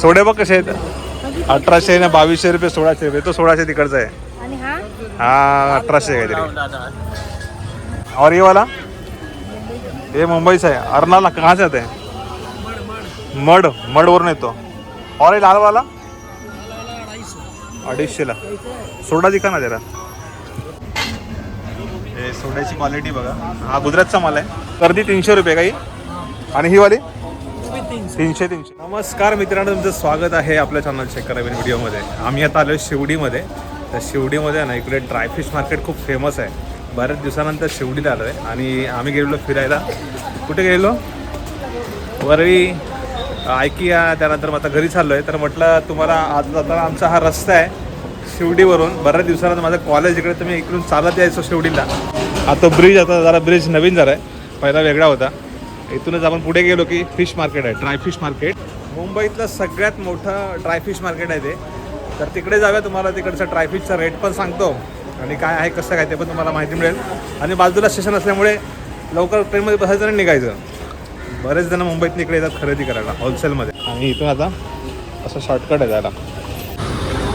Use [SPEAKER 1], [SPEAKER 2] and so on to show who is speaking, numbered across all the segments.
[SPEAKER 1] सोडे बघ कसे आहेत. अठराशे ना बावीसशे रुपये सोळाशे रुपये. तो सोळाशे तिकडचा आहे.
[SPEAKER 2] हा?
[SPEAKER 1] हा अठराशे काहीतरी. और ये वाला ये मुंबईचा आहे. अर्नाला कहाँ से आते हैं? मड मडवरून येतो. और ये लाल वाला अडीचशेला. सोडा दिखा ना जरा. हे सोड्याची क्वालिटी बघा. हा गुजरातचा माल आहे. कर्दी तीनशे रुपये काही. आणि ही वाली? तीनशे तीनशे. नमस्कार मित्रांनो तुमचं स्वागत आहे आपल्या चॅनल चेक करावीन व्हिडिओमध्ये आम्ही आता आलो शिवडीमध्ये तर शिवडीमध्ये ना इकडे ड्रायफिश मार्केट खूप फेमस आहे. बऱ्याच दिवसानंतर शिवडीला आलो आहे आणि आम्ही गेलेलो फिरायला. कुठे गेलेलो? वरळी. ऐकिया त्यानंतर मग आता घरी चाललो आहे तर म्हटलं तुम्हाला आज जाताना आमचा हा रस्ता आहे शिवडीवरून बऱ्याच दिवसानंतर माझं कॉलेज इकडे मी इकडून चालत यायचो शिवडीला आता ब्रिज आता जरा ब्रिज नवीन झाला आहे पहिला वेगळा होता. इथूनच आपण पुढे गेलो की फिश मार्केट आहे ड्राय फिश मार्केट मुंबईतलं सगळ्यात मोठं ड्राय फिश मार्केट आहे ते. तर तिकडे जाऊया तुम्हाला तिकडचा ड्रायफिशचा रेट पण सांगतो. आणि काय आहे कसं काय ते पण तुम्हाला माहिती मिळेल. आणि बाजूला स्टेशन असल्यामुळे लवकर ट्रेनमध्ये बसायचं आणि निघायचं. बरेच जण मुंबईत इकडे येतात खरेदी करायला होलसेलमध्ये आणि इथून आता असं शॉर्टकट आहे त्याला.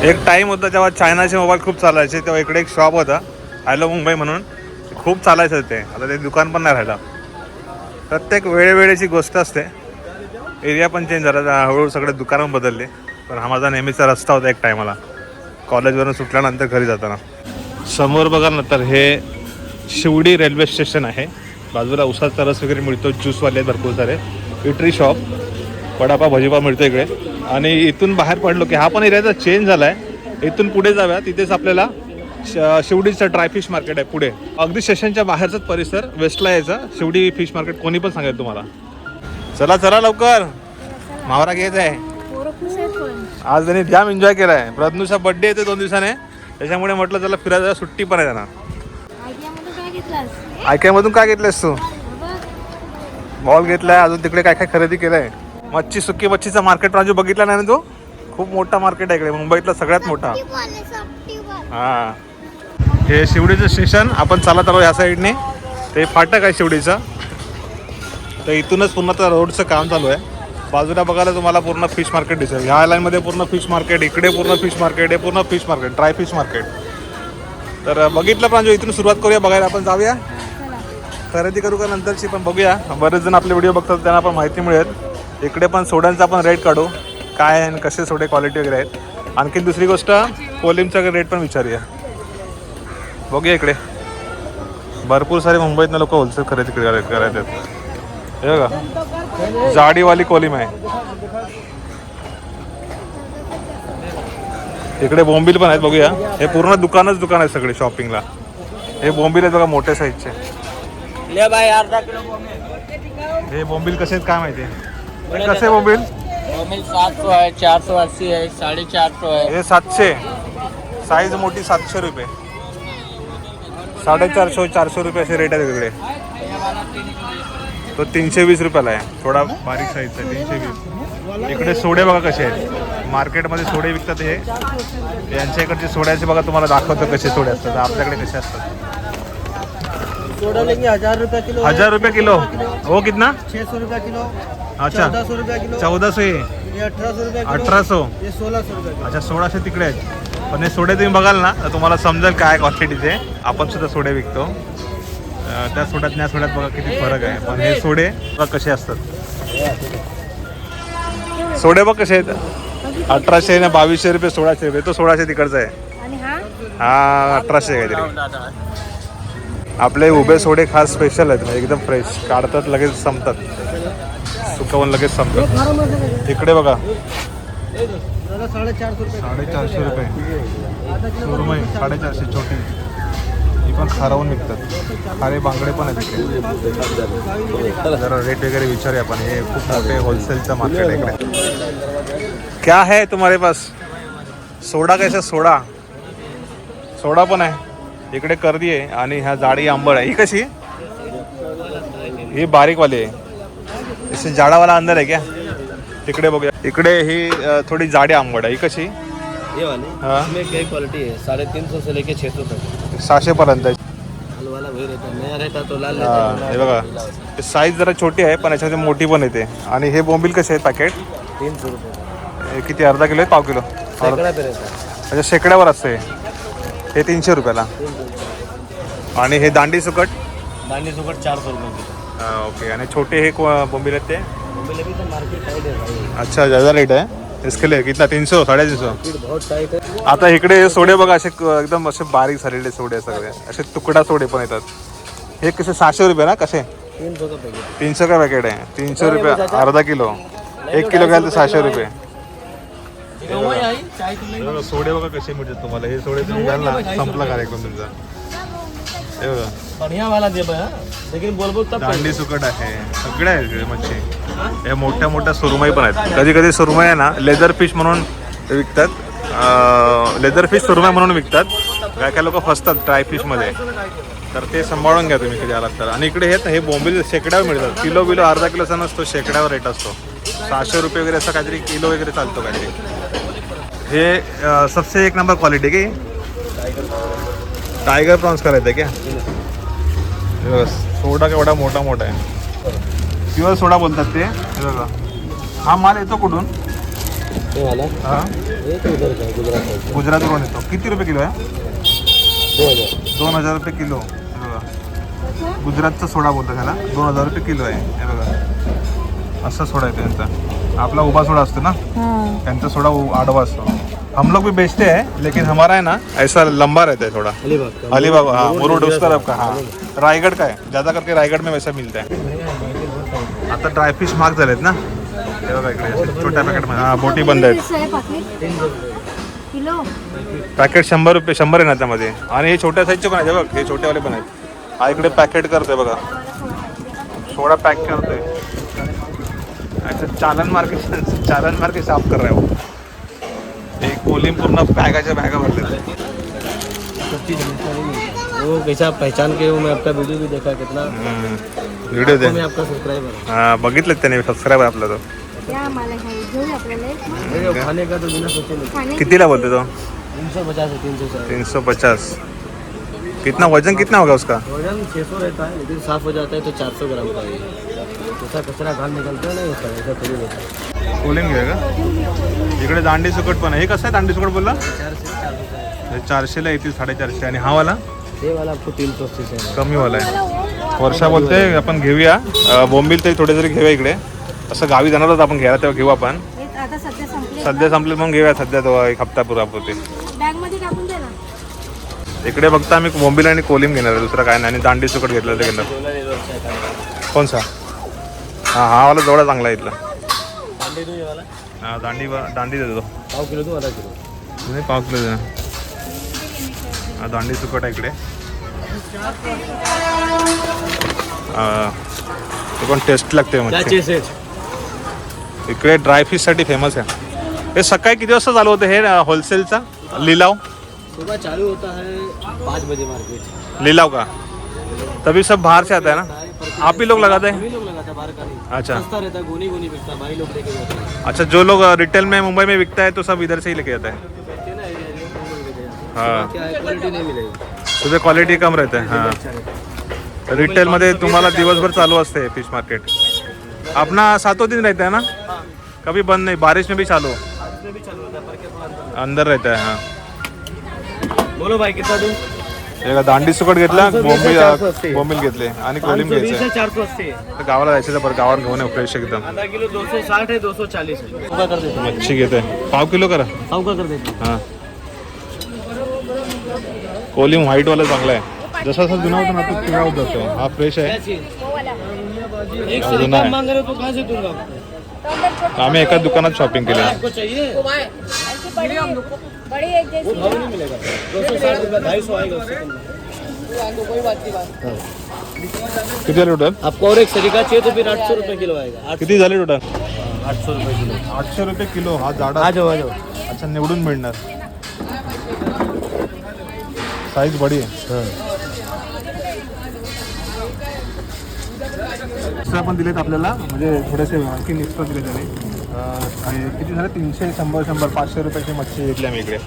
[SPEAKER 1] एक टाईम होता जेव्हा चायनाचे मोबाईल खूप चालायचे तेव्हा इकडे एक शॉप होता हॅलो मुंबई म्हणून. खूप चालायचं ते. आता ते दुकान पण नाही राहिलं. प्रत्येक वेळेवेळेची गोष्ट असते. एरिया पण चेंज झाला. हळूहळू सगळे दुकानं बदलले. पण हा माझा नेहमीचा रस्ता होता एक टायमाला कॉलेजवरून सुटल्यानंतर घरी जाताना. समोर बघा ना तर हे शिवडी रेल्वे स्टेशन आहे. बाजूला उसाचा रस वगैरे मिळतो. ज्यूसवाले भरपूर सारे. इटरी शॉप वडापाव भजीपाव मिळतो इकडे. आणि इथून बाहेर पडलो की हा पण एरियाचा चेंज झाला आहे इथून पुढे जाव्या तिथेच आपल्याला शिवडीचं ड्राय फिश मार्केट आहे पुढे. अगदी स्टेशनच्या बाहेरचाच परिसर वेस्टला यायचा. शिवडी फिश मार्केट कोणी पण सांगेल तुम्हाला. चला चला लवकर. मावरा घ्यायचा आहे. आज त्यांनी जाम एन्जॉय केला आहे प्रज्ञूचा बड्डे येते दोन दिवसाने. त्याच्यामुळे म्हटलं चला फिरायला सुट्टी पण आहे त्यांना.
[SPEAKER 2] आयडियामध्ये काय घेतलास?
[SPEAKER 1] आयक्यामधून काय घेतलंयस तू?
[SPEAKER 2] बघ
[SPEAKER 1] बॉल घेतलाय अजून तिकडे काय काय खरेदी केलंय? मच्छी सुकी मच्छीचा मार्केट राजू बघितला नाही ना तो? खूप मोठा मार्केट आहे इकडे मुंबईतला सगळ्यात मोठा. हा. हे शिवडीचं स्टेशन आपण चालत आलो या साईडने. ते फाटक आहे शिवडीचं. तर इथूनच पूर्ण आता रोडचं काम चालू आहे. बाजूला बघायला तुम्हाला पूर्ण फिश मार्केट दिसेल. ह्या लाईनमध्ये पूर्ण फिश मार्केट इकडे पूर्ण फिश मार्केट हे पूर्ण fish market dry fish market. तर बघितलं प्रांजू इथून सुरुवात करूया बघायला आपण जाऊया. खरेदी करू का नंतरची पण बघूया. बरेच जण आपले व्हिडिओ बघतात त्यांना पण माहिती मिळेल. इकडे पण सोड्यांचा पण रेट काढू. काय आहे आणि कसे सोडे क्वालिटी वगैरे आहेत. आणखी दुसरी गोष्ट कोलिमचा रेट पण विचारूया. बघूया इकडे. भरपूर सारे मुंबईतनं लोक होलसेल खरेदी येतात हे बघा. जाडीवाली कोलिम आहे. इकडे बोंबील पण आहेत बघूया. हे पूर्ण दुकानच दुकान आहे सगळे शॉपिंगला हे बोंबील आहेत बघा मोठ्या साईजचे हे बोंबील कसे आहेत काय माहिती? कसे बोंबील?
[SPEAKER 3] मिल सात सौ है चार सौ अस्सी है साढ़े चार सौ है
[SPEAKER 1] हे सातशे. साईज मोठी सातशे रुपये. साडेचारशे चारशे रुपये असे रेट आहेत वेगळे. तो तीनशे वीस रुपयाला आहे. थोडा बारीक साईजचा आहे तीनशे वीस. इकडे सोडे बघा कसे आहेत. मार्केटमध्ये सोडे विकतात हे. यांच्या इकडचे सोड्याचे बघा तुम्हाला दाखवतो कसे सोडे असतात. आपल्याकडे कसे असतात.
[SPEAKER 3] सोडा लेंगे हजार रुपए किलो.
[SPEAKER 1] हजार रुपये किलो. हो कितना?
[SPEAKER 3] छह सौ रुपया किलो.
[SPEAKER 1] अच्छा.
[SPEAKER 3] चौदह सौ रुपया किलो.
[SPEAKER 1] चौदा सो हे
[SPEAKER 3] ये अठारह सौ रुपया किलो.
[SPEAKER 1] अठरा सो
[SPEAKER 3] ये सोलह सौ रुपया
[SPEAKER 1] अच्छा सोळाशे तिकडे आहेत. पण हे सोडे तुम्ही बघाल ना तर तुम्हाला समजेल काय क्वांटिटीचे आपण सुद्धा सोडे विकतो. अं, त्या सोड्यात आणि या सोड्यात बघा किती फरक आहे. पण हे सोडे बघा कसे असतात. सोडे बघ कसे आहेत. अठराशे ना बावीसशे रुपये सोळाशे रुपये. तो सोळाशे तिकडचा आहे.
[SPEAKER 2] आणि हा?
[SPEAKER 1] हा अठराशे काहीतरी. आपले उभे सोडे खास स्पेशल आहेत म्हणजे एकदम फ्रेश काढतात लगेच संपतात. सुकावून लगेच संपलं इकडे बघा. साडेचारशे रुपये. सुरमई साडेचारशे छोटी. ही पण खारावून विकतात. खारे बांगडे पण आहेत इकडे. जरा रेट वगैरे विचारूया आपण. हे खूप मोठे होलसेलचं मार्केट आहे इकडे. क्या है तुम्हारे पास? सोडा कैसा सोडा? सोडा पण आहे. इकडे कर्दी आहे आणि ह्या जाडी आंबळ आहे. ही कशी? ही बारीकवाली आहे. इसे जाडावाला अंदर आहे क्या? तिकडे बघूया. इकडे ही अ, थोडी जाडी आंबट आहे. ही कशी?
[SPEAKER 3] ये वाली?
[SPEAKER 1] हाँ।
[SPEAKER 3] इसमें कई क्वालिटी है? साढ़े तीन सौ से लेके छः सौ तक.
[SPEAKER 1] सहाशे पर्यंत आहे.
[SPEAKER 3] लाल वाला वही रहता है. नया रहता तो लाल
[SPEAKER 1] हा,
[SPEAKER 3] रहता
[SPEAKER 1] हे. बघा. साईज जरा छोटी आहे पण याच्यामध्ये मोठी पण येते. आणि हे बोंबील कसे आहेत पॅकेट
[SPEAKER 3] तीन सौ रुपये.
[SPEAKER 1] हे किती अर्धा किलो आहे? पाव किलो.
[SPEAKER 3] सैकड़ा पे रहता है.
[SPEAKER 1] म्हणजे शेकड्यावर असते. हे तीनशे रुपयाला. आणि हे दांडी सुकट?
[SPEAKER 3] दांडी सुकट चार सौ रुपये
[SPEAKER 1] हा, ओके आणि छोटे हे को- बोंबील आहेत ते?
[SPEAKER 3] मुंबई भी तो मार्केट टाइट है भाई.
[SPEAKER 1] अच्छा ज़्यादा रेट आहे. इसके लिए कितना? तीन सौ साडेतीन सौ?
[SPEAKER 3] मार्केट बहुत टाइट है
[SPEAKER 1] आता इकडे सोडे बघा असे क- एकदम असे बारीक झालेले सोडे सगळे. असे तुकडा सोडे पण येतात. हे कसे सहाशे रुपये ना कसे?
[SPEAKER 3] तीन सौ का पैकेट
[SPEAKER 1] तीनशे का पॅकेट आहे? तीनशे रुपये अर्धा किलो. एक किलो घ्याल तर सहाशे रुपये. सोडे बघा कसे मिळतात तुम्हाला. हे सोडे तुम्ही घ्याल ना संपला कार्यक्रम तुमचा. हे बघा.
[SPEAKER 3] बढ़िया वाला दे भाई
[SPEAKER 1] दांडी सुकट आहे. सगळे आहेत इकडे मच्छी. हे मोठ्या मोठ्या सुरमई पण आहेत. कधी कधी सुरमई आहे ना लेदर फिश म्हणून विकतात. लेदर फिश सुरमई म्हणून विकतात. काय काय लोक फसतात ड्राय फिशमध्ये तर ते सांभाळून घ्या तुम्ही कधी आलात तर. आणि इकडे हे हे बोंबील शेकड्यावर मिळतात. किलो बिलो अर्धा किलोचा नसतो शेकड्यावर रेट असतो. सहाशे रुपये वगैरे असं काहीतरी किलो वगैरे चालतो काहीतरी. हे सबसे एक नंबर क्वालिटी की? टायगर प्रॉन्स करायचं आहे क्या? बस सोडा केवढा मोठा मोठा आहे. प्युअर सोडा बोलतात ते. हे बघा. हा माल येतो कुठून? हा?
[SPEAKER 3] गुजरात
[SPEAKER 1] गुजरातवरून येतो? किती रुपये किलो आहे?
[SPEAKER 3] दो हजार.
[SPEAKER 1] दोन हजार रुपये किलो. हे बघा. गुजरातचा सोडा बोलतात त्याला दोन हजार रुपये किलो आहे. हे बघा. असा सोडा आहे त्यांचा. आपला उभा सोडा असतो ना? त्यांचा सोडा उ- आडवा असतो. हम लोग भी बेचते हैं लेकिन हमारा है ना ऐसा लंबा रहता है थोड़ा.
[SPEAKER 3] अलीबाग का.
[SPEAKER 1] अलीबाग हाँ मुरुड उस तरफ का हाँ. रायगढ़ का है ज़्यादा करके रायगढ़ में वैसा मिलता है. आता ड्रायफिश महाग झालेत ना? हे बघा इकडे असे छोट्या पॅकेटमध्ये हा बोटी बंद आहेत.
[SPEAKER 2] आहे पाकिट किलो.
[SPEAKER 1] पॅकेट शंभर रुपये शंभर आहे ना त्यामध्ये. आणि हे छोट्या साईजचे पण आहेत हे बघ हे छोटेवाले पण आहेत. हा इकडे पॅकेट करतोय बघा. थोडा पॅक करतोय. अच्छा चालन मार्केट चालन मार्केट साफ कर रहा है. वो एक कोलिम पूर्ण बॅगाच्या बॅगा भरल्या
[SPEAKER 3] मिलता ही वो कैसा पहचान के वो मैं आपका वीडियो भी देखा कितना।
[SPEAKER 1] व्हिडिओ दे
[SPEAKER 3] मैं आपका सब्सक्राइबर हूँ।
[SPEAKER 1] बघितलं त्याने सबस्क्राईब आहे आपला तो.
[SPEAKER 3] खाने का तो बिना सोचे
[SPEAKER 1] कितीला बोलते तो?
[SPEAKER 3] तीन सौ पचास है तीन सौ साठ
[SPEAKER 1] तीन सौ पचास. कितना वजन कितना होगा उसका?
[SPEAKER 3] वजन छः सौ रहता है लेकिन साफ हो जाता है तो चार सौ ग्राम का है जैसा कचरा घाल निकलता है ना उसका ऐसा थोड़ी रहता है।
[SPEAKER 1] का इकडे दांडी सुकट पण आहे. हे कसं आहे दांडी सुकट बोलला?
[SPEAKER 3] चार से चार होता है
[SPEAKER 1] चारशेला येतील साडेचारशे. आणि हा वाला?
[SPEAKER 3] वाला आपको तीन है
[SPEAKER 1] कमी वाला आहे. वर्षा बोलते आपण घेऊया. बोंबील तरी थोडे जरी घेऊया इकडे. असं गावी जाणार होतं आपण घ्यायला तेव्हा घेऊ आपण.
[SPEAKER 2] हे आता सध्या संपले
[SPEAKER 1] सध्या संपले मग घेऊया. सध्या तो एक हप्ता पुरापुरते
[SPEAKER 2] बॅगमध्ये टाकून दे ना
[SPEAKER 1] इकडे बघता आम्ही बोंबील आणि कोलिम घेणार आहे. दुसरं काय नाही. आणि दांडी सुकट घेतलं ते घेणार. कोणसा हा हा वाला जवळ चांगला इथला. हा दांडी दांडी देतो.
[SPEAKER 3] पाव किलो दो आधा किलो
[SPEAKER 1] नाही पाव किलो दे. हा दांडी सुकट आहे इकडे. ते पण टेस्ट लागते
[SPEAKER 3] सेठ
[SPEAKER 1] इकडे ड्रायफिशसाठी फेमस आहे. हे सकाळी किती वाजता चालू होतं हे होलसेलचा लिलाव?
[SPEAKER 3] सुबह चालू होता है पाँच बजे मार्केट।
[SPEAKER 1] लिलाव का तभी सब बाहर से आता है ना? आप ही लोग लगाते हैं?
[SPEAKER 3] लोग लगाता है बाहर का
[SPEAKER 1] अच्छा।
[SPEAKER 3] सस्ता रहता है गोनी गोनी बिकता है भाई लोग लेके जाते हैं।
[SPEAKER 1] अच्छा जो लोग रिटेल में मुंबई में बिकता है तो सब इधर से ही लेके जाता है?
[SPEAKER 3] हैं हैं।
[SPEAKER 1] हाँ।
[SPEAKER 3] क्या है क्वालिटी नहीं मिलेगी।
[SPEAKER 1] तुझे क्वालिटी कम रहते हैं हाँ।
[SPEAKER 3] अच्छा है।
[SPEAKER 1] रिटेल मध्ये तुम्हाला दिवसभर चालू असते फ़िश मार्केट अपना सातों दिन रहता है ना? कभी बंद नहीं बारिश में भी चालू.
[SPEAKER 3] है थोड़ा
[SPEAKER 1] अंदर रहता है हाँ।
[SPEAKER 3] बोलो भाई कितना दूँ?
[SPEAKER 1] एका दांडी सुकट घेतला
[SPEAKER 3] 520
[SPEAKER 1] बोंबील
[SPEAKER 3] 480.
[SPEAKER 1] बोंबील घेतले आणि कोलिम
[SPEAKER 3] है चार सौ अस्सी।
[SPEAKER 1] तर गावाला जायचं तर बरं गावात घेऊन फ्रेश एकदम.
[SPEAKER 3] आधा किलो दो सौ साठ है दो सौ चालीस है का कर देते.
[SPEAKER 1] मच्छी घेते पाव किलो करा.
[SPEAKER 3] सौ का कर देते.
[SPEAKER 1] हां. कोलिम व्हाईट वाला चांगला आहे. जसा जसा जुना होता ना तो पिवळा होत जातो. हा फ्रेश आहे.
[SPEAKER 3] एक से
[SPEAKER 1] दुना।
[SPEAKER 3] कम मांग रहे हो तो कहाँ से दूंगा
[SPEAKER 1] आम्ही एका दुकानात शॉपिंग केली.
[SPEAKER 3] वो
[SPEAKER 2] बड़ी एक जैसी
[SPEAKER 3] भाव नहीं मिलेगा। दो सौ साठ रुपये ढाई सौ आएगा उससे। कम नहीं।
[SPEAKER 1] किती झाले टोटल
[SPEAKER 3] आपको और एक सरीका चाहिए तो फिर आठ सौ रुपये किलो आएगा।
[SPEAKER 1] किती झाले टोटल
[SPEAKER 3] आठ सौ रुपये किलो।
[SPEAKER 1] आठशे रुपये किलो हा जाडा।
[SPEAKER 3] आ जाओ आ जाओ।
[SPEAKER 1] अच्छा निवडून मिळणार. साईज बडी आहे. एक्स्ट्रा पण दिलेत आपल्याला. म्हणजे थोडेसे आणखी एक्स्ट्रा दिले त्याने. आणि किती झाले? तीनशे शंभर शंभर पाचशे रुपयाची मच्छी घेतली आम्ही इकडे.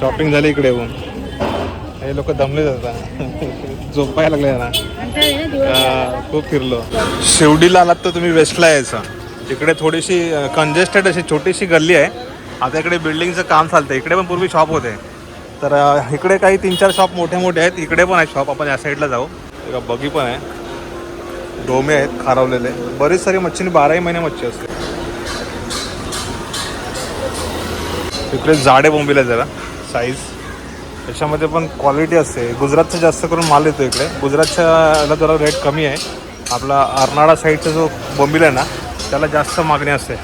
[SPEAKER 1] शॉपिंग झाली इकडे येऊन. हे लोक दमले जातात झोपायला लागले ना हा, खूप फिरलो. शिवडीला आलात तर तुम्ही वेस्टला यायचा. इकडे थोडीशी कंजेस्टेड अशी छोटीशी गल्ली आहे. आता इकडे बिल्डिंगचं काम चालतं इकडे पण पूर्वी शॉप होते. तर इकडे काही तीन चार शॉप मोठे मोठे आहेत. इकडे पण आहेत शॉप आपण या साईडला जाऊ. एक बगी पण आहे. डोमे आहेत खारवलेले. बरीच सारी मच्छी आणि बाराही महिने मच्छी असते. इकडे जाडे बोंबील आहे जरा साईज त्याच्यामध्ये पण क्वालिटी असते. गुजरातचं जास्त करून माल येतो इकडे. गुजरातच्या याला जरा रेट कमी आहे. आपला अर्नाळा साईडचा जो बोंबील आहे ना त्याला जास्त मागणी असते.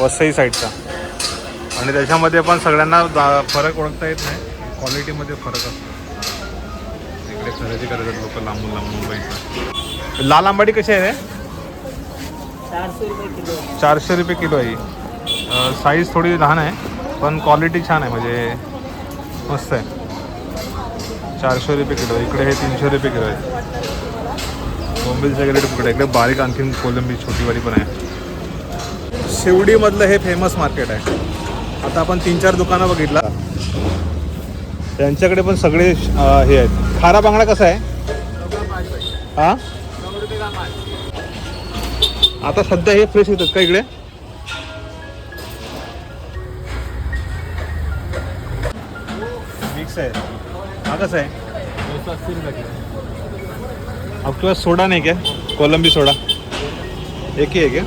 [SPEAKER 1] वसई साईडचा आणि त्याच्यामध्ये पण सगळ्यांना फरक ओळखता येत नाही. क्वालिटीमध्ये फरक असतो. इकडे खरेदी करतात लोक लांबून लांबून मुंबईचं लाल आंबाडी कशी आहे रे? चारशे रुपये किलो. आहे ही. साईज थोडी लहान आहे. पण क्वालिटी छान आहे म्हणजे मस्त आहे. चारशे रुपये किलो इकडे हे तीनशे रुपये किलो आहे. बोंबीलचं रेट इकडे इकडे बारीक आणखीन कोलंबी छोटीवाली पण आहे. शिवडीमधलं हे फेमस मार्केट आहे. आता आपण तीन चार दुकानं बघितला. त्यांच्याकडे पण सगळे हे आहेत. खारा बांगडा कसा आहे? हा? आता सध्या हे फ्रेश येतात का इकडे? कसं आहे? आपके पास सोडा नहीं क्या कोलंबी सोडा. एक ही है क्या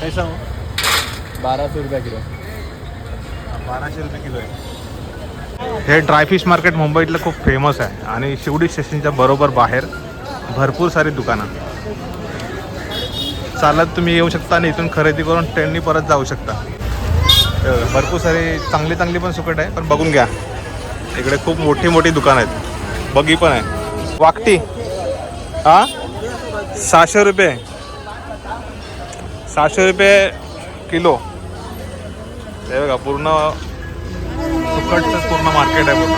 [SPEAKER 1] कैसा हो
[SPEAKER 3] बारह सौ रुपये किलो.
[SPEAKER 1] बाराशे रुपये किलो आहे. हे ड्रायफिश मार्केट मुंबईतलं खूप फेमस आहे. आणि शिवडी स्टेशनच्या बरोबर बाहेर भरपूर सारी दुकानं. चालत तुम्ही येऊ शकता आणि इथून खरेदी करून ट्रेननी परत जाऊ शकता. भरपूर सारी चांगली चांगली पण सुकट आहे पण बघून घ्या. इकडे खूप मोठी मोठी दुकान आहेत. बगी पण आहे. वाकटी. हा? सहाशे रुपये. सहाशे रुपये किलो. हे बघा पूर्ण सुकटचं पूर्ण मार्केट आहे पूर्ण.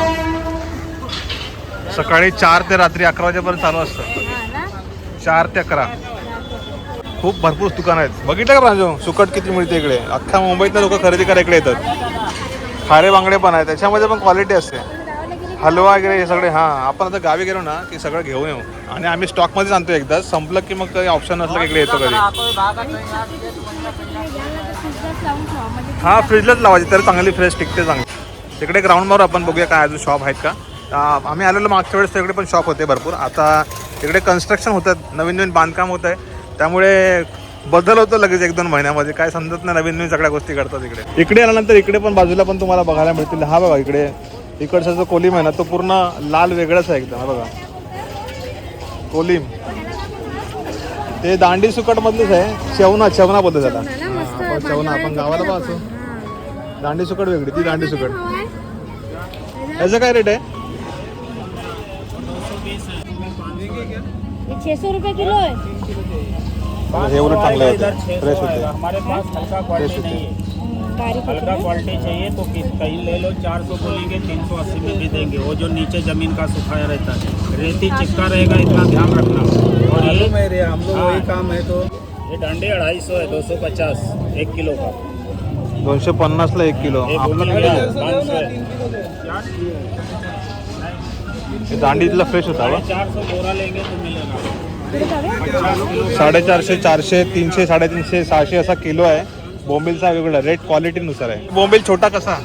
[SPEAKER 1] सकाळी चार ते रात्री अकरा वाजेपर्यंत चालू असतं. चार ते अकरा. खूप भरपूर दुकानं आहेत. बघितलं का राजू? सुकट किती मिळते इकडे? अख्ख्या मुंबईतनं लोक खरेदी करायला इकडे येतात. खारे बांगडे पण आहेत त्याच्यामध्ये पण क्वालिटी असते. हलवा वगैरे हे सगळे हां. आपण आता गावी गेलो ना की सगळं घेऊन येऊ. आणि आम्ही स्टॉकमध्येच आणतो एकदा. संपलं की मग काही ऑप्शन नसलं की इकडे येतो कधी. हां फ्रीजलाच लावायची. तर चांगली फ्रेश टिकते चांगली. तिकडे ग्राउंडवर आपण बघूया काय अजून शॉप आहेत का. आम्ही आलेलो मागच्या वेळेस तिकडे पण शॉप होते भरपूर. आता तिकडे कन्स्ट्रक्शन होतात. नवीन नवीन बांधकाम होत आहे त्यामुळे बदल होतो लगेच एक दोन महिन्यामध्ये. काय समजत नाही नवीन नवीन सगळ्या गोष्टी करतात इकडे. इकडे आल्यानंतर इकडे पण बाजूला पण तुम्हाला बघायला मिळतील. हा बघा इकडे इकडचा जो कोलिम आहे ना तो पूर्ण लाल वेगळाच आहे एकदम हा बघा. कोलिम. ते दांडी सुकट मधलीच आहे. चवना चवना बोलतो त्याला. चवना आपण गावाला पण असो दांडी सुकट वेगळी ती दांडी सुकट. याचं काय रेट आहे?
[SPEAKER 2] छे सौ रुपये किलो आहे.
[SPEAKER 1] हे। उलट चांगलं फ्रेश होते
[SPEAKER 4] हमारे पास हल्का क्वालिटी नहीं है। हल्का क्वालिटी चाहिए तो किस कहीं ले लो चार सौ बोलेंगे तीन सौ अस्सी में भी देंगे। वो जो नीचे ज़मीन का सुखाया रहता है। रेती चिपका रहेगा इतना ध्यान रखना। और ये
[SPEAKER 3] मेरे हम लोग
[SPEAKER 4] वही
[SPEAKER 3] काम है तो।
[SPEAKER 4] ये डंडे अढ़ाई सौ है दो सौ पचास एक किलो का।
[SPEAKER 1] दोनशे पन्नासला एक किलो।
[SPEAKER 4] सौ है।
[SPEAKER 1] हे दांडीतला फ्रेश होता
[SPEAKER 4] साढ़े चार सौ बोरा लेंगे तो मिलेगा।
[SPEAKER 1] साडेचारशे चारशे तीनशे साडेतीनशे सहाशे असा किलो आहे. बोंबिलचा वेगळा रेट क्वालिटीनुसार आहे. बोंबिल छोटा कसा?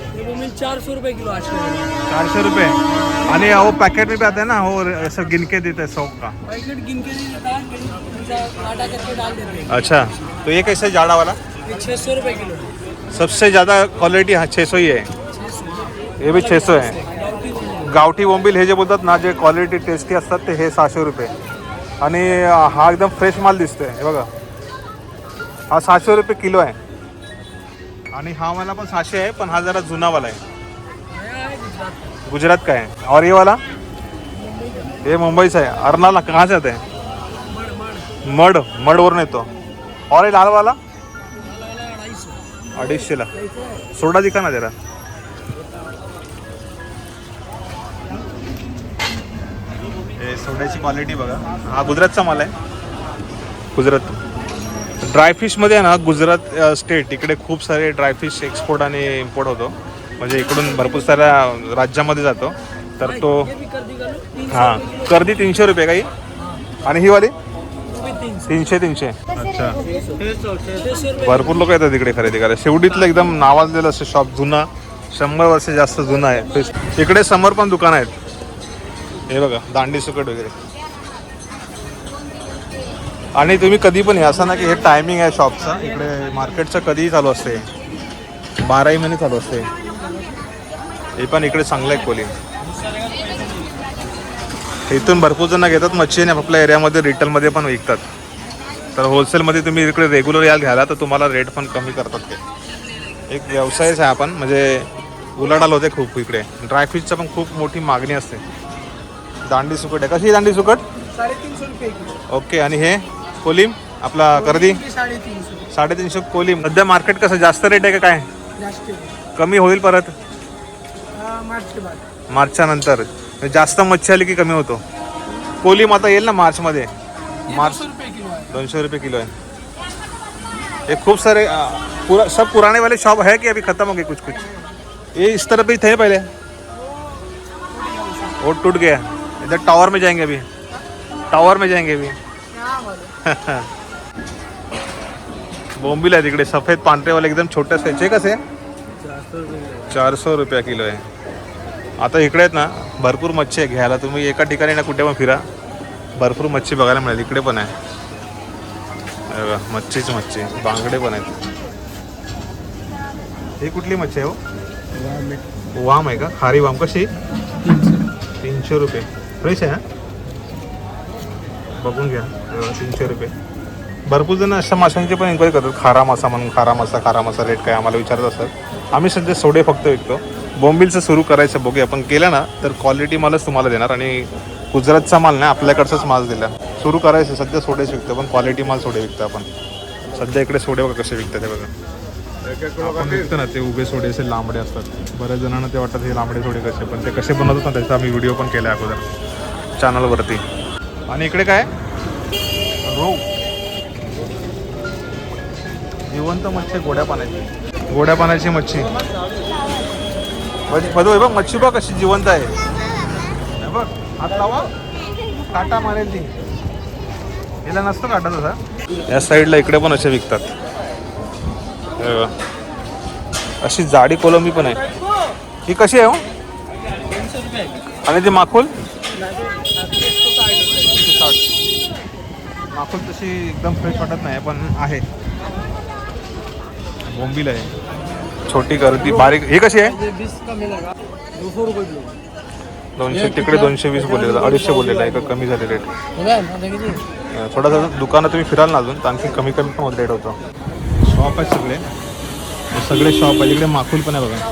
[SPEAKER 3] चार सौ रुपये किलो
[SPEAKER 1] चारशे रुपये. आणि वो पैकेट भी आता है ना वो ऐसा गिन के? देते हैं सौ का
[SPEAKER 3] पैकेट देता है हैं
[SPEAKER 1] अच्छा. तो ये कैसे जाड़ा वाला
[SPEAKER 3] ये छः सौ रुपये किलो.
[SPEAKER 1] सबसे ज़्यादा क्वालिटी हा छे सौ ही आहे. हे बी छे सौ आहे. गावठी बोंबील. हे जे बोलतात ना जे क्वालिटी टेस्टी असतात ते हे सहाशे रुपये. आणि हा एकदम फ्रेश माल दिसतोय. हे बघा. हा सहाशे रुपये किलो आहे. आणि हा वाला पण सहाशे आहे पण हा जरा जुनावाला आहे. गुजरात का आहे और ये वाला हे मुंबईचा आहे. अर्नाला कहा से आहे? मड मडवरून येतो. और ये लाल वाला अडीचशेला. सोडा दिका ना जरा. सोड्याची क्वालिटी बघा. हा गुजरातचा माल आहे. गुजरात. ड्रायफिशमध्ये आहे ना गुजरात स्टेट इकडे खूप सारे ड्रायफिश एक्सपोर्ट आणि इम्पोर्ट होतो. म्हणजे इकडून भरपूर साऱ्या राज्यामध्ये जातो. तर तो हां. कर्दी तीनशे रुपये काही? आणि ही वाली? तीनशे तीनशे. अच्छा. भरपूर लोक येतात तिकडे खरेदी करायला. शेवटीतलं एकदम नावाजलेलं असं शॉप जुना. शंभर वर्ष जास्त जुना आहे. इकडे समोर पण दुकान आहेत. हे बघा दांडी सुकट वगैरे. आणि तुम्ही कधी पण या असं ना की हे टायमिंग आहे शॉपचा इकडे मार्केटचं कधीही चालू असते. बाराही महिने चालू असते. हे पण इकडे चांगलं आहे कोली इथून भरपूर जण घेतात मच्छी आणि आपल्या एरियामध्ये रिटेलमध्ये पण विकतात. तर होलसेलमध्ये तुम्ही इकडे रेग्युलर याल घ्यायला तर तुम्हाला रेट पण कमी करतात ते. एक व्यवसायच आहे आपण म्हणजे उलाढाल होते खूप इकडे. ड्रायफिशचं पण खूप मोठी मागणी असते. दांडी सुकट आहे. कशी आहे दांडी सुकट?
[SPEAKER 5] साडेतीनशे रुपये किलो.
[SPEAKER 1] ओके आणि हे कोलिम आपला कर्दी
[SPEAKER 5] साडेतीनशे
[SPEAKER 1] साडेतीनशे कोलिम. सध्या मार्केट कसं? जास्त रेट आहे का काय?
[SPEAKER 5] जास्त
[SPEAKER 1] कमी होईल परत?
[SPEAKER 5] मार्च के बाद.
[SPEAKER 1] मार्चच्या नंतर. जास्त मच्छी आली की कमी होतो? कोलिम आता येईल ना मार्चमध्ये? मार्च
[SPEAKER 5] रुपये किलो है
[SPEAKER 1] दोनशे रुपये किलो है ये खूब सारे पूरा सब पुराने वाले शॉप है कि अभी खत्म हो गए कुछ कुछ ये इस तरफ भी थे पहले? वो टूट गया। इधर टावर में जाएंगे अभी। टावर में जाएंगे अभी। बोंबील आहे तिकडे सफेद पांढरेवाले एकदम छोटे साईजचे कसे चारशे रुपया किलो आहे. आता इकडे आहेत ना भरपूर मच्छी आहे घ्यायला. तुम्ही एका ठिकाणी ना कुठे पण फिरा. भरपूर मच्छी बघायला मिळेल. इकडे पण आहे. मच्छीच मच्छी. बांगडे पण आहेत. ही कुठली मच्छी आहे हो? वाम आहे. का? खारी वाम कशी? तीनशे रुपये. फ्रेश आहे बघून घ्या. तीनशे रुपये. भरपूर जण अशा माशांची पण इन्क्वायरी करतात खारा मासा म्हणून खारा मासा खारा मासा रेट काय आम्हाला विचारत असतात. आम्ही सध्या सोडे फक्त विकतो. बॉम्बिलचं सुरू करायचं बघूया. पण केलं ना तर क्वालिटी मालच तुम्हाला देणार. आणि गुजरातचा माल नाही आपल्याकडचाच माल दिला. सुरू करायचं सध्या सोडेच विकतो पण क्वालिटी माल सोडे विकतो आपण. सध्या इकडे सोडे बघा कसे विकतात ते बघा. आपण विकतो ना ते उभे सोडे असे लांबडे असतात. बऱ्याच जणांना ते वाटतात हे लांबडे सोडे कसे पण ते कसे बनवतात ना त्याचा आम्ही व्हिडिओ पण केला अगोदर. चॅनलवरती आणि इकडे काय? रोग जिवंत मच्छी गोड्या पाण्याची. गोड्या पाण्याची मच्छी. बघ- बघ बघ मच्छी बघ कशी जिवंत आहे. हे बघ हात लावा. काटा मारेल ती. हिला नसतो काटा तसा. या साईडला इकडे पण असे विकतात. अशी जाडी कोलंबी पण आहे. ही कशी आहे हो? आणि ती माखूल? माखूल तशी एकदम फ्रेश वाटत नाही पण आहे. बोंबील आहे. छोटी गर्दी बारीक ही कशी आहे? दोनशे तिकडे दोनशे वीस बोललेलं अडीचशे बोललेलं आहे का कमी झाले रेट थोडासा दुकानं तुम्ही फिराल ना अजून तर आणखी कमी कमी पण रेट होतो. शॉप आहेत सगळे. हे सगळे शॉप आहे. इकडे माखूल पण आहे बघा.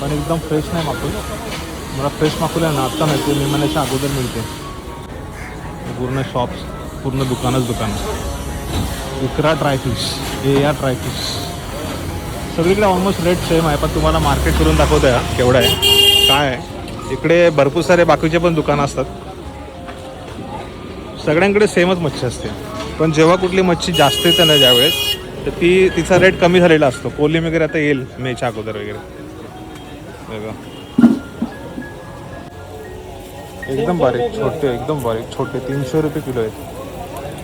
[SPEAKER 1] पण एकदम फ्रेश नाही माखूल मला फ्रेश माखूल आहे ना आत्ता नाही ते मी महिन्याच्या अगोदर मिळते. पूर्ण शॉप्स पूर्ण दुकानच दुकान. इकरा ड्रायफिश ए या ड्रायफिश सगळीकडे ऑलमोस्ट रेट सेम आहे पण तुम्हाला मार्केट करून दाखवतो आहे केवढं आहे. काय आहे? इकडे भरपूर सारे बाकीचे पण दुकानं असतात. सगळ्यांकडे सेमच मच्छी असते. पण जेव्हा कुठली मच्छी जास्त येते ना ज्यावेळेस तर ती तिचा रेट कमी झालेला असतो. कोलिम वगैरे आता येईल मेच्या अगोदर वगैरे. एकदम बारीक छोटे एकदम बारीक छोटे तीनशे रुपये किलो आहेत.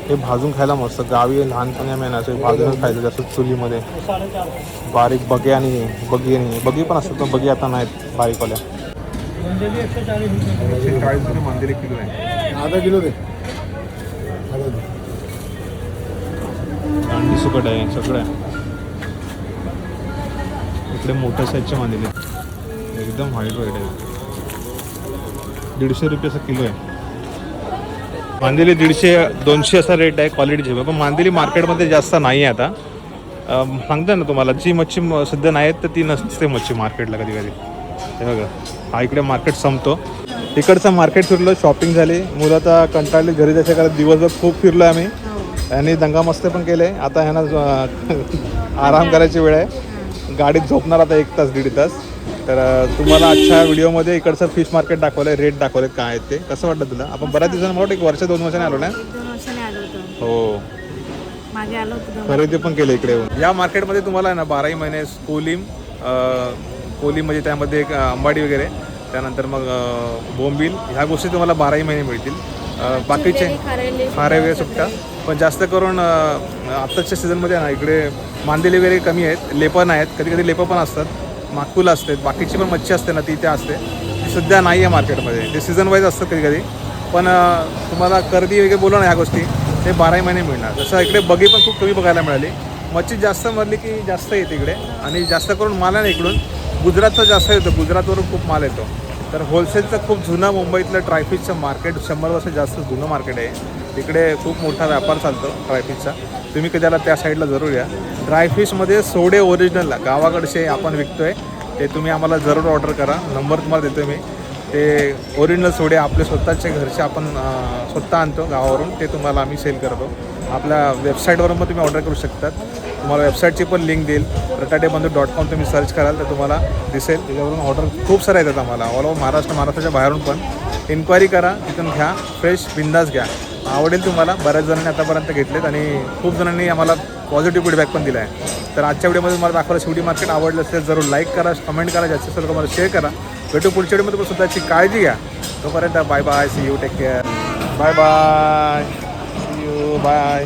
[SPEAKER 1] हे भाजून खायला मस्त. गावी लहानपणी आम्ही ना असे भाजूनच खायचं जास्त चुलीमध्ये. बारीक बगे आणि बगी आणि बगी पण असतात बगी आता नाहीत बारीकवाल्या. चाळीस रुपये मांदेली किलो आहे
[SPEAKER 3] आधा किलो दे.
[SPEAKER 1] अंडी सुकट आहे सगळं आहे. इकडे मोठ्या साईजचे मांदेली एकदम हाईट वगैरे आहे. दीडशे रुपये असं किलो आहे. मांदेली दीडशे दोनशे असा रेट आहे क्वालिटीचे पण मांदेली मार्केटमध्ये जास्त नाही आहे आता सांगतो ना तुम्हाला जी मच्छी सध्या नाही आहेत तर ती नसते मच्छी मार्केटला कधी कधी हे बघा हा इकडे मार्केट संपतो. इकडचं मार्केट फिरलो शॉपिंग झाली. मुलं आता कंटाळली घरी जायच्या कारण दिवसभर खूप फिरलो आम्ही. यांनी दंगामस्ते पण केले. आता ह्यांना आराम करायची वेळ आहे. गाडीत झोपणार आता एक तास दीड तास. तर तुम्हाला आजच्या व्हिडिओमध्ये इकडचं फिश मार्केट दाखवलंय रेट दाखवले काय आहेत ते. कसं वाटतं तुला? आपण बऱ्याच दिवसांनी मला एक वर्ष दोन वर्षाने आलो ना? हो. खरेदी पण केले इकडे या मार्केटमध्ये तुम्हाला आहे ना बाराही महिने कोलिम कोलिम म्हणजे त्यामध्ये एक अंबाडी वगैरे त्यानंतर मग बोंबील ह्या गोष्टी तुम्हाला बाराही महिने मिळतील. बाकीचे खारे वगैरे सुकटा पण जास्त करून आत्ताच्या सीझनमध्ये ना इकडे मांदेली वगैरे कमी आहेत लेपं नाही आहेत. कधी कधी लेपं पण असतात. माकुल असते बाकीची पण मच्छी असते ना ती त्या असते. ती सध्या नाही आहे मार्केटमध्ये. ते सीझन वाईज असतात कधी कधी पण तुम्हाला कर्दी वगैरे बोलू ना ह्या गोष्टी. ते बाराही महिने मिळणार. जसं इकडे बगी पण खूप कमी बघायला मिळाली. मच्छी जास्त मरली की जास्त येते इकडे. आणि जास्त करून माल आहे इकडून. गुजरातचा जास्त येतो. गुजरातवरून खूप माल येतो. तर होलसेलचं खूप जुनं मुंबईतलं ट्रायफिशचं मार्केट शंभर वर्ष जास्त जुनं मार्केट आहे. तिकडे खूप मोठा व्यापार चालतो ड्रायफिशचा तुम्ही कधी त्या साईडला जरूर या. ड्रायफिशमध्ये सोडे ओरिजिनल गावाकडचे आपण विकतोय ते तुम्ही आम्हाला जरूर ऑर्डर करा. नंबर तुम्हाला देतो मी. ते ओरिजिनल सोडे आपले स्वतःचे घरचे आपण स्वतः आणतो गावावरून ते तुम्हाला आम्ही सेल करतो. आपल्या वेबसाईटवरून पण तुम्ही ऑर्डर करू शकतात. तुम्हाला वेबसाईटची पण लिंक देईल. रटाटे बंधू डॉट कॉम तुम्ही सर्च कराल तर तुम्हाला दिसेल. त्याच्यावरून ऑर्डर खूप साऱ्या येतात आम्हाला. ऑल ओव्हर महाराष्ट्र महाराष्ट्राच्या बाहेरून पण. इन्क्वायरी करा तिथून घ्या. फ्रेश बिंदास घ्या. आवडेल तुम्हाला. बऱ्याच जणांनी आतापर्यंत घेतलेत आणि खूप जणांनी आम्हाला पॉझिटिव्ह फीडबॅक पण दिला आहे तर आजच्या व्हिडिओमध्ये तुम्हाला दाखवलं शिवडी मार्केट आवडलं असेल जरूर लाईक करा कमेंट करा. जास्तीत जास्त तुम्हाला शेअर करा. भेटू पुढच्या व्हिडिओमध्ये पण स्वतःची काळजी घ्या. तोपर्यंत bye bye see you take care bye bye. See you bye